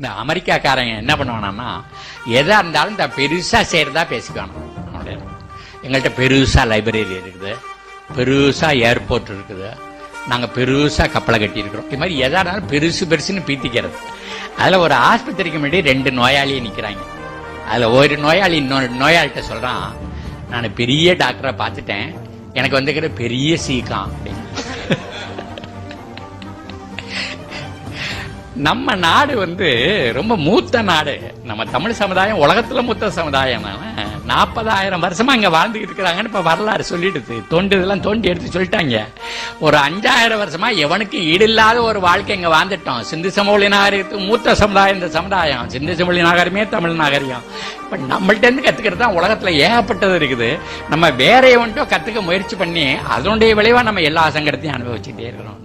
இந்த அமெரிக்காக்காரங்க என்ன பண்ணுவானா எதாக இருந்தாலும் இந்த பெருசாக செய்கிறதா பேசிக்கணும் அப்படின்னு. எங்கள்கிட்ட பெருசாக லைப்ரரி இருக்குது பெருசாக ஏர்போர்ட் இருக்குது நாங்கள் பெருசாக கப்பலை கட்டியிருக்கிறோம். இது மாதிரி எதாக இருந்தாலும் பெருசு பெருசுன்னு பீத்திக்கிறது. அதில் ஒரு ஆஸ்பத்திரிக்கு முன்னாடி ரெண்டு நோயாளியை நிற்கிறாங்க அதில் ஒரு நோயாளி இன்னொரு நோயாளிகிட்ட சொல்கிறான் நான் பெரிய டாக்டரை பார்த்துட்டேன். எனக்கு வந்துக்கிற பெரிய சீக்கம் அப்படின்னு. நம்ம நாடு வந்து ரொம்ப மூத்த நாடு. நம்ம தமிழ் சமுதாயம் உலகத்துல மூத்த சமுதாயம். நாற்பதாயிரம் வருஷமா இங்க வாழ்ந்துகிட்டு இருக்கிறாங்கன்னு இப்ப வரலாறு சொல்லிடுது. தொண்டு இதெல்லாம் தோண்டி எடுத்து சொல்லிட்டாங்க. ஒரு அஞ்சாயிரம் வருஷமா எவனுக்கு ஈடில்லாத ஒரு வாழ்க்கை இங்க வாழ்ந்துட்டோம். சிந்து சமவெளி நாகரிகத்துக்கு மூத்த சமுதாயம் இந்த சமுதாயம். சிந்து சமவெளி நாகரிகமே தமிழ் நாகரிகம். இப்ப நம்மள்ட்ட இருந்து கத்துக்கிறது தான் உலகத்துல ஏகப்பட்டது இருக்குது. நம்ம வேற எவன்ட்டோ கத்துக்க முயற்சி பண்ணி அதனுடைய விளைவா நம்ம எல்லா சங்கடத்தையும் அனுபவிச்சுட்டே இருக்கிறோம்.